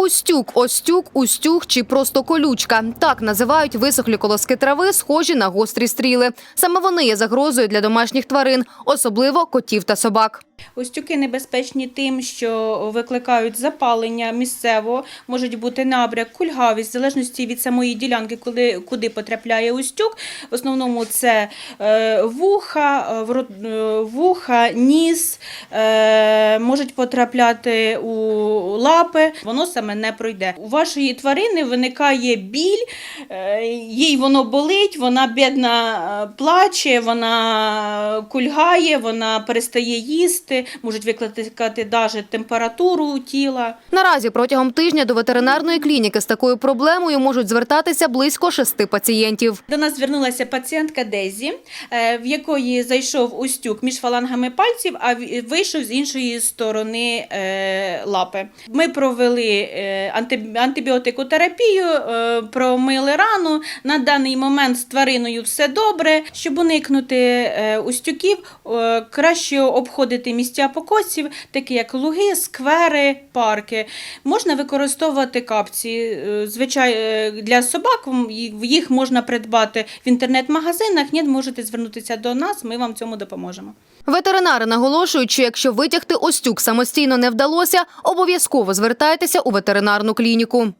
Устюк, остюк, устюг чи просто колючка. Так називають висохлі колоски трави, схожі на гострі стріли. Саме вони є загрозою для домашніх тварин, особливо котів та собак. Устюки небезпечні тим, що викликають запалення місцево, можуть бути набряк, кульгавість, в залежності від самої ділянки, коли, куди потрапляє устюк. В основному це е, вуха, е, е, вуха, ніс, можуть потрапляти у лапи, воно саме не пройде. У вашої тварини виникає біль, е, їй воно болить, вона бідна е, плаче, вона кульгає, вона перестає їсти, можуть викликати навіть температуру тіла. Наразі протягом тижня до ветеринарної клініки з такою проблемою можуть звертатися близько шести пацієнтів. До нас звернулася пацієнтка Дезі, е, в якої зайшов устюк між фалангами пальців, а вийшов з іншої сторони лапи. Ми провели антибіотикотерапію, е, промили рану. На даний момент з твариною все добре. Щоб уникнути е, устюків, е, краще обходити місця покосів, такі як луги, сквери, парки. Можна використовувати капці. Звичайно, для собак їх можна придбати в інтернет-магазинах. Ні, можете звернутися до нас, ми вам цьому допоможемо. Ветеринари наголошують, що якщо витягти остюк самостійно не вдалося, обов'язково звертайтеся у ветеринарну клініку.